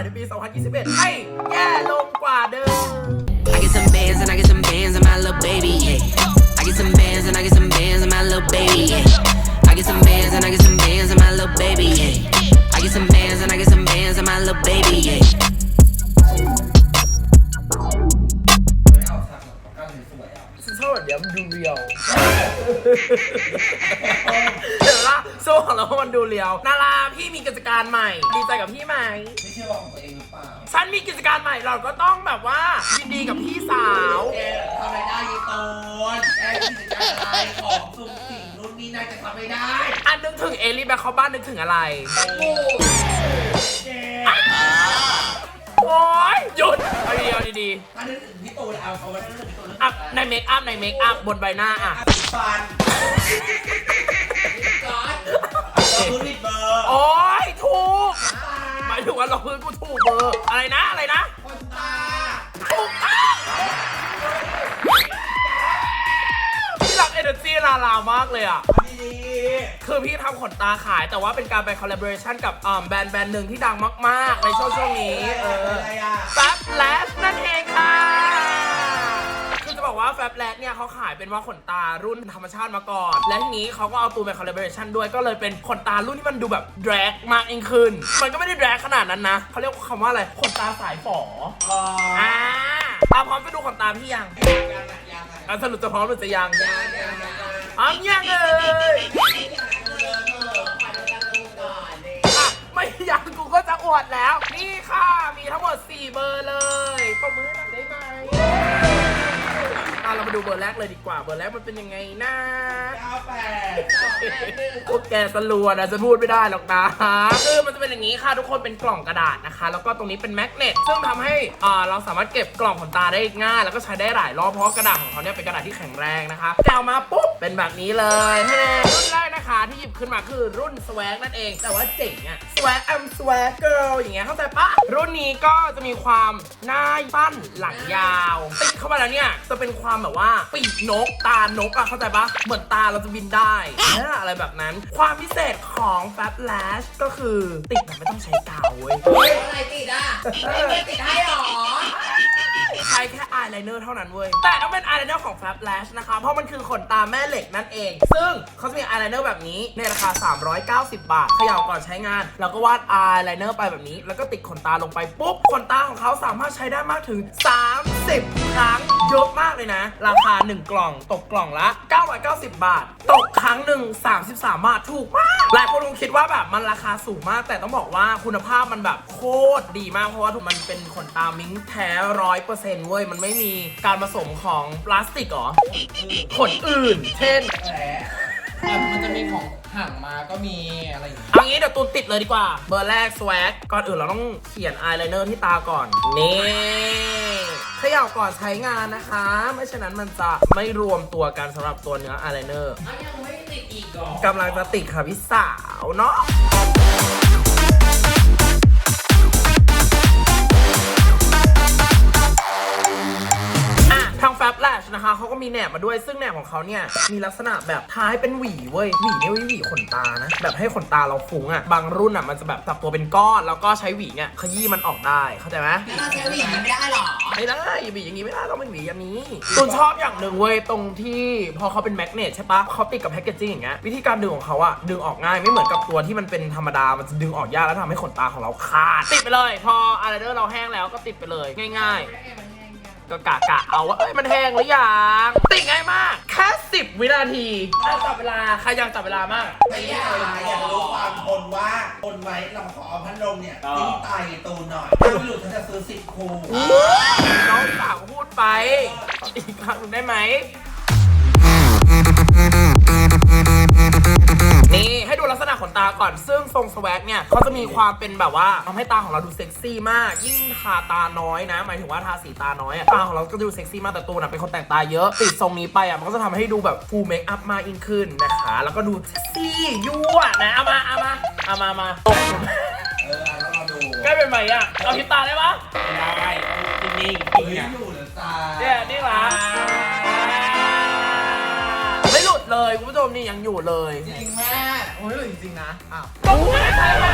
ในปี 2021 ให้แย่ลงกว่าเดิม I get some bands and I get some bands and my little baby, yeah. I get some bands and I get some bands and my little baby, yeah. I get some bands and I get some bands and my little baby, yeah. I get some bands and I get some bands and my little baby, yeah. ฉันชอบแบบเนี้ยมันดูเรียว เห็นปะโซ่ของเรามันดูเรียว นาราพี่มีกิจการใหม่ ดีใจกับพี่ไหม ไม่เชื่อว่าของตัวเองหรือเปล่าฉันมีกิจการใหม่เราก็ต้องแบบว่ายินดีกับพี่สาว แกทำไม่ได้ยีตูนแกที่จะขายของสุ่มสิ่งนู่นนี่นั่นจะทำไม่ได้อันนึกถึงเอลิแบคเขาบ้านนึกถึงอะไร แกโอ๊ยหยุดเอาดีๆเอาดีถ้านึกถึงพี่ตูนเอาเขาไว้นึกถึงพี่ตูนๆอัพในเมคอัพในเมคอัพบนใบหน้าอะ ฟันก่อน เลยอะเอาดีคือพี่ทำขนตาขายแต่ว่าเป็นการไปคอลลาบอร์ชันกับอ่าแบรนด์แบรนด์หนึ่งที่ดังมากๆ ในช่วงช่วงนี้ๆเออ อะไรอะ แฟบแลสนั่นเองค่ะ คือจะบอกว่าแฟบแลสเนี่ยเขาขายเป็นว่าขนตารุ่นธรรมชาติมาก่อน และทีนี้เขาก็เอาตัวไปคอลลาบอร์ชันด้วย ก็เลยเป็นขนตารุ่นที่มันดูแบบแดรกมากยิ่งขึ้น มันก็ไม่ได้แดรกขนาดนั้นนะ เขาเรียกคำว่าอะไร ขนตาสายฝออ๋ออ่าเอาพร้อมไปดูขนตาพี่ยังยังอะยังอะอะสรุปจะพร้อมหรือจะยัง ยังยังยังพร้ อมยังเอ่ยอะไม่อยากกูก็จะอวดแล้ว นี่ค่ะ มีทั้งหมด 4 เบอร์เลยปรบมือหน่อย ด้ไหมอะเรามาดูเบอร์แรกเลยดีกว่า เบอร์แรกมันเป็นยังไงนะเก้าแปดพวกแกสลัวนะจะพูดไม่ได้หรอกนะคือมันจะเป็นอย่างนี้ค่ะทุกคนเป็นกล่องกระดาษนะคะ แล้วก็ตรงนี้เป็นแมกเนตซึ่งทำให้อ่าเราสามารถเก็บกล่องขนตาได้ง่าย แล้วก็ใช้ได้หลายรอบเพราะว่ากระดาษของเขาเนี่ยเป็นกระดาษที่แข็งแรงนะคะแกวมาปุ๊บเป็นแบบนี้เลยเฮ้รุ่นแรกนะคะที่หยิบขึ้นมาคือรุ่น swag นั่นเอง แต่ว่าเจ๋งอะ swag I'm swag girl อย่างเงี้ยเข้าใจปะรุ่นนี้ก็จะมีความหน้าสั้นหลังยาวติดเข้ามาแล้วเนี่ยจะเป็นความแบบว่าปีกนกตานกอะเข้าใจปะเหมือนตาเราจะบินได้เอออะไรแบบนั้น ความพิเศษของ Fab Lash ก็คือติดแบบไม่ต้องใช้กาวเว้ยเฮ้ยอะไรติดอะไม่ไม่ติดให้หรอใช้แค่อายไลเนอร์เท่านั้นเว้ย แต่ต้องเป็นอายไลเนอร์ของ Fab Lash นะคะ เพราะมันคือขนตาแม่เหล็กนั่นเอง ซึ่งเขาจะมีอายไลเนอร์แบบนี้ ในราคา 390 บาทเขย่าก่อนใช้งาน แล้วก็วาดอายไลเนอร์ไปแบบนี้ แล้วก็ติดขนตาลงไปปุ๊บ ขนตาของเขาสามารถใช้ได้มากถึง 30ครั้ง เยอะมากเลยนะ ราคา 1 กล่องตกกล่องละ 990 บาท ตกครั้งหนึ่ง33 บาทถูกมาก หลายคนคงคิดว่าแบบมันราคาสูงมาก แต่ต้องบอกว่าคุณภาพมันแบบโคตรดีมาก เพราะว่ามันเป็นขนตามิงแท้ร้อยเปอร์เซ็นต์เว้ย มันไม่มีการผสมของพลาสติกหรอขนอื่น เช่น แมีของห่างมาก็มีอะไรอย่างเงี้ยเอางี้เดี๋ยวตูนติดเลยดีกว่า เบอร์แรก swag ก่อนอื่นเราต้องเขียนอายไลเนอร์ที่ตาก่อน นี่เขย่าก่อนใช้งานนะคะ ไม่ฉะนั้นมันจะไม่รวมตัวกันสำหรับตัวเนื้ออายไลเนอร์อันยังไม่ติดอีกเหรอกำลังจะติดค่ะพี่สาวเนาะ นะคะเขาก็มีแหนบมาด้วยซึ่งแหนบของเขาเนี่ยมีลักษณะแบบท้ายเป็นหวีเว้ยหวีเนี่ยไม่หวีขนตานะแบบให้ขนตาเราฟุ้งอะบางรุ่นอะมันจะแบบจับตัวเป็นก้อน แล้วก็ใช้หวีเนี่ยขยี้มันออกได้เข้าใจไหมเราใช้หวีไม่ได้หรอไม่ได้หวีอย่างนี้ไม่ได้ต้องเป็นหวีอย่างนี้ตุนชอบอย่างหนึ่งเว้ยตรงที่พอเขาเป็นแมกเนตใช่ปะเขาติดกับแพคเกจจิ้งอย่างเงี้ยวิธีการดึงของเขาอะดึงออกง่ายไม่เหมือนกับตัวที่มันเป็นธรรมดามันจะดึงออกยากแล้วทำให้ขนตาของเราขาดติดไปเลย พออะไรเดอร์เราแห้งแล้วก็ติดไปเลย ง่าย ๆ ก็กะกะเอาว่าเอ้ยมันแห้งหรือยังติดง่ายมาก แค่ 10 วินาทีอะจับเวลา ใครอยากจับเวลามาก ไม่อยากอยากรู้ความทนว่าทนไว้เราขอเอาพัดลมเนี่ยตีตายตูนหน่อยถ้าไม่หลุดฉันจะซื้อสิบคูน้องสาวพูดไป อีกครั้งหนึ่งได้ไหม นี่ให้ดูลักษณะขนตาก่อน ซึ่งทรงสแวกเนี่ยเขาจะมีความเป็นแบบว่าทำให้ตาของเราดูเซ็กซี่มาก ยิ่งทาตาน้อยนะ หมายถึงว่าทาสีตาน้อยอะตาของเราก็จะดูเซ็กซี่มากแต่ตัวน่ะเป็นคนแต่งตาเยอะติดทรงนี้ไปอะมันก็จะทำให้ดูแบบฟูลเมคอัพมากยิ่งขึ้นนะคะ แล้วก็ดูเซ็กซี่ยั่วนะเอามาเอามาเอามามาเออแล้วเราดูใกล้เป็นไหมอะเอาพิตาได้ปะได้นิ่งเฮ้ยอยู่เหรือตาๆเนี่ยนี่หละไม่หลุด เลยคุณผู้ชมนี่ยังอยู่เลยจริงแม่โอ้ยจริงๆนะอ้าวต้องไม่ใช่ไหม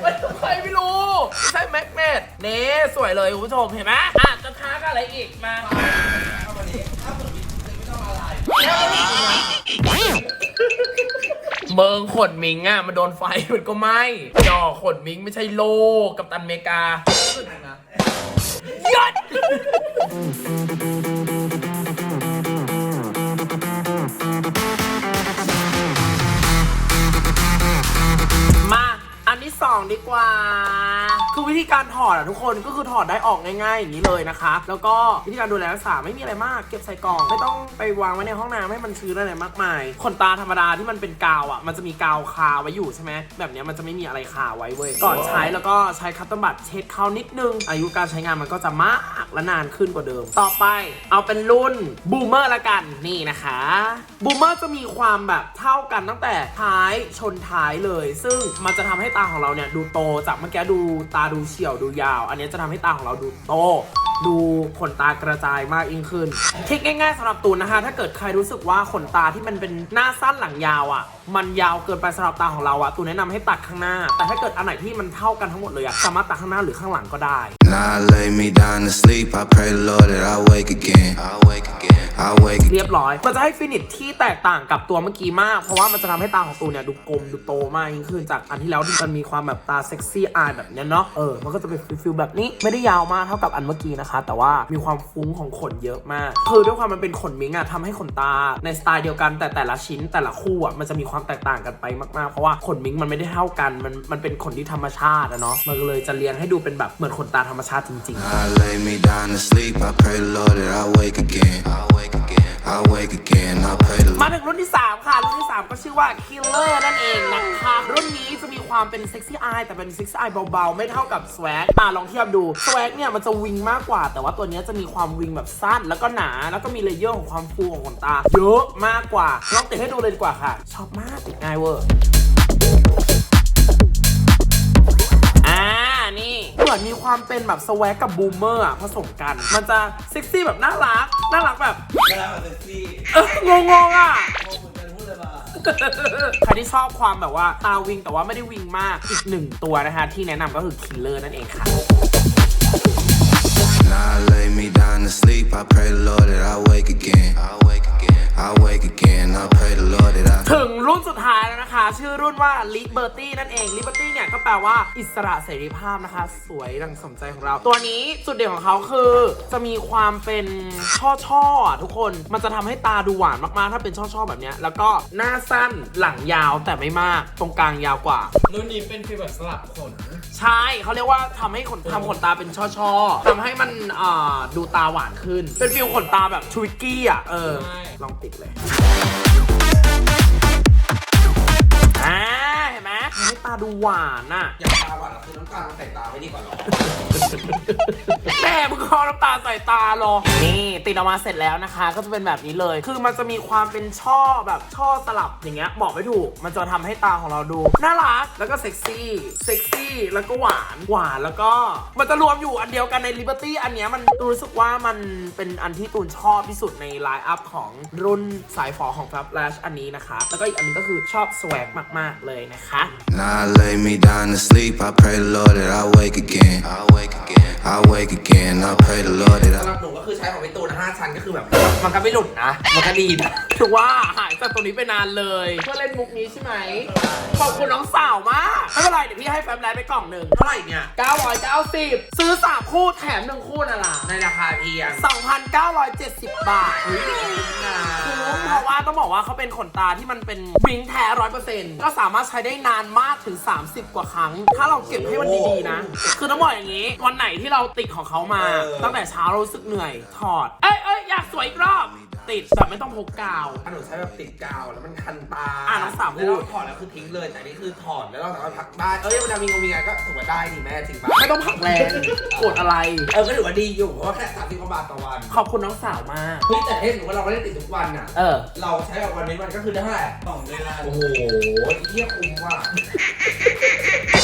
ไม่ใครไม่รู้ไม่ใช่แมกเนตนี่สวยเลยคุณผู้ชมเห็นไหมอะจะทักอะไรอีกมาเอาวันนี้ถ้าเกิดมีไม่ต้องอะไรเมืองขนมิงอะมันโดนไฟมันก็ไหม้ดอกขนมิงไม่ใช่โลกกับตันอเมริกาหยัด องดีกว่า คือวิธีการถอดอะทุกคนก็คือถอดได้ออกง่ายๆอย่างนี้เลยนะคะ แล้วก็วิธีการดูแลรักษาไม่มีอะไรมาก เก็บใส่กล่องไม่ต้องไปวางไว้ในห้องน้ำให้มันชื้นอะไรมากมายขนตาธรรมดาที่มันเป็นกาวอะมันจะมีกาวคาไว้อยู่ใช่ไหมแบบเนี้ยมันจะไม่มีอะไรคาไว้เว้ยก่อนใช้แล้วก็ใช้คัตเตอร์บัตเช็ดเขานิดนึง อายุการใช้งานมันก็จะมากและนานขึ้นกว่าเดิม ต่อไปเอาเป็นรุ่นบูมเมอร์ละกันนี่นะคะบูมเมอร์จะมีความแบบเท่ากันตั้งแต่ท้ายชนท้ายเลย ซึ่งมันจะทำให้ตาของเราเนี่ยดูโตจากเมื่อกี้ดูตาดูเฉียวดูยาว อันนี้จะทำให้ตาของเราดูโต ดูขนตากระจายมากยิ่งขึ้นทริคง่ายๆสำหรับตูนนะคะ ถ้าเกิดใครรู้สึกว่าขนตาที่มันเป็นหน้าสั้นหลังยาวอะ่ะ มันยาวเกินไปสำหรับตาของเราอะ่ะตูนแนะนำให้ตัดข้างหน้า แต่ถ้าเกิดอันไหนที่มันเท่ากันทั้งหมดเลยอะ่ะสามารถตัดข้างหน้าหรือข้างหลังก็ได้ Now I lay me down to sleep. I pray the Lord that I wake again. I wake again. I wake again. เรียบร้อย มันจะให้ฟินิชที่แตกต่างกับตัวเมื่อกี้มาก เพราะว่ามันจะทำให้ตาของตูนเนี่ยดูกลมดูโตมากยิ่งขึ้นจากอันที่แล้วที่มันมีความแบบตาเซ็กซี่อายแบบเนี้ยเนาะ เออ มันก็จะเป็นฟิลแบบนี้ ไม่ได้ยาวมากเท่ากับอันเมื่อกี้นะคะ แต่ว่ามีความฟุ้งของขนเยอะมาก คือด้วยความมันเป็นขนมิงอะทำให้ขนตาในสไตล์เดียวกันแต่แต่ละชิ้นแต่ละคู่อะมันจะมีความแตกต่างกันไปมากๆ เพราะว่าขนมิงมันไม่ได้เท่ากัน มันมันเป็นขนที่ธรรมชาติอะเนาะ มันก็เลยจะเรียงให้ดูเป็นแบบเหมือนขนตาธรรมชาติจริง ๆ I lay me down to sleep. I pray the Lord that I wake again. I wake again. I wake again. I pray the มา Lord. ถึงรุ่นที่ 3 ค่ะ รุ่นที่ 3 ก็ชื่อว่า Killer นั่นเองนะคะ รุ่นนี้จะมีความเป็นเซ็กซี่อายแต่เป็นเซ็กซี่อายเบาๆ ไม่เท่ากับ Swag อะลองเทียบดู Swag เนี่ยมันจะวิงมากกว่า แต่ว่าตัวเนี้ยจะมีความวิงแบบสั้น แล้วก็หนา แล้วก็มีเลเยอร์ของความฟูของขนตา เยอะมากกว่าลองติดให้ดูเลยดีกว่าค่ะ ชอบมากติดง่ายเวอร์ มือนมีความเป็นแบบสวกกับบูมเมอร์อะผสมกัน มันจะเซ็กซี่แบบน่ารัก น่ารักแบบแล้วแบบเซ็กซี่เอองงๆอะโอ้เหมือนกันพูดเลยว่าใครที่ชอบความแบบว่าตาวิงแต่ว่าไม่ได้วิงมาก อีกหนึ่งตัวนะคะ ที่แนะนำก็คือคิลเลอร์นั่นเองค่ะ Now I lay me down to sleep. I pray the Lord that I wake again. I wake again. I wake again. I pray the Lord that I. ถึงรุ่นสุดท้ายแล้วนะคะ ชื่อรุ่นว่า Liberty นั่นเอง Liberty เนี่ยก็แปลว่าอิสระเสรีภาพนะคะ สวยดังสมใจของเรา ตัวนี้จุดเด่นของเขาคือ จะมีความเป็นช่อช่อๆอะทุกคนมันจะทำให้ตาดูหวานมากๆ ถ้าเป็นช่อช่อๆแบบเนี้ยแล้วก็หน้าสั้นหลังยาวแต่ไม่มาก ตรงกลางยาวกว่า รุ่นนี้เป็นฟีลแบบสลับขน ใช่เขาเรียกว่าทำให้ขนทำขนตาเป็นช่อๆทำให้มันอ่าดูตาหวานขึ้น เป็นฟิลขนตาแบบทวิกกี้อะเออใช่ลองติดเลย อ่าเห็นไหมทำให้ตาดูหวานอะ อย่างตาหวานเราคือน้ำตาลใส่ตาไม่ดีกว่าหรอแม่มึงคอน้ำตาใส่ตาเหรอ นี่ติดออกมาเสร็จแล้วนะคะ ก็จะเป็นแบบนี้เลย คือมันจะมีความเป็นช่อแบบช่อสลับอย่างเงี้ยบอกไม่ถูก มันจะทำให้ตาของเราดูน่ารักแล้วก็เซ็กซี่เซ็กซี่แล้วก็หวานหวานแล้วก็มันจะรวมอยู่อันเดียวกันใน Liberty อันเนี้ยมันรู้สึกว่ามันเป็นอันที่ตูนชอบที่สุดในไลน์อัพของรุ่นสายฝอของ Fab Lash อันนี้นะคะ แล้วก็อีกอันนึงก็คือชอบสวกมากๆ เลยนะคะ Now I lay me down to sleep. I pray the Lord that I wake again. I wake again. I wake again. I pray the Lord that สำห I. รับหนูก็คือใช้ของพี่ตูน5ชั้นก็คือแบบ มันก็ไม่หลุดนะ มันก็ดีนะถือว่าหายจากตรงนี้ไปนานเลยเพื่อเล่นมุกนี้ใช่ไหมขอบคุณน้องสาวมากไม่เป็นไรเดี๋ยวพี่ให้แฟมไลน์ไปกล่องหนึ่งเท่าไหร่เนี่ย990 ซื้อ 3 คู่แถม 1 คู่น่ะล่ะในราคาเพียง2,970 บาท คุ้มเพราะว่าต้องบอกว่าเขาเป็นขนตาที่มันเป็นวิงแท้ร้อยเปอร์เซ็นต์ก็สามารถใช้ได้นานมากถึง 30 กว่าครั้ง ถ้าเราเก็บให้มันดีๆนะ คือต้องบอกอย่างนี้ วันไหนที่เราติดของเขามาเออตั้งแต่เช้าเรารู้สึกเหนื่อยถอด เอ้ยเอ้ยอยากสวยอีกรอบ ติดแบบไม่ต้องพกกาวถ้าหนูใช้แบบติดกาวแล้วมันคันตาอะน้องสาวพูด แล้วเราถอดแล้วคือทิ้งเลย แต่นี่คือถอดแล้วเราสามารถพักได้ เอ้ยเวลามีงงมีงานก็ถือว่าได้ดีแม่จริงปะไม่ต้องผักแรงโกรธอะไร เออก็ถือว่าดีอยู่เพราะว่าแค่สามสิบกว่าบาทต่อวันขอบคุณน้องสาวมาก เฮ้ยแต่ถ้าสมมติว่าเราไม่ได้ติดทุกวันน่ะ เออ เราใช้แบบวันนี้วันก็คือได้เท่าไหร่สองเดือนโอ้โหเที่ยคุ้มว่ะ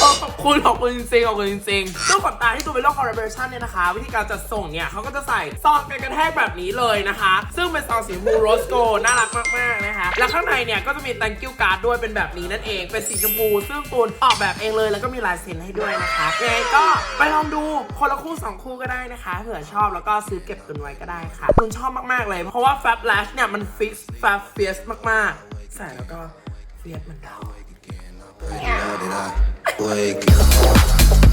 เออ ขอบคุณขอบคุณจริงๆขอบคุณจริงๆซึ่งขนตาที่ตูเป็นโลกคอร์เรชันเนี่ยนะคะ วิธีการจัดส่งเนี่ยเขาก็จะใส่ซองกันกระแทกแบบนี้เลยนะคะ ซึ่งเป็นซองสีชมพูโรสโกน่ารักมากๆนะคะและข้างในเนี่ยก็จะมี thank you card ด้วยเป็นแบบนี้นั่นเองเป็นสีชมพูซึ่งตูนออกแบบเองเลยแล้วก็มีลายเซ็นให้ด้วยนะคะยังไงก็ไปลองดูคนละคู่สองคู่ก็ได้นะคะเผื่อชอบแล้วก็ซื้อเก็บตุนไว้ก็ได้ค่ะตุนชอบมากๆเลย เพราะว่า Fab Lash เนี่ยมันฟิกแฟบเฟียสมากๆ ใส่แล้วก็เฟียสเหมือนเดิม Pray the Lord that I wake up.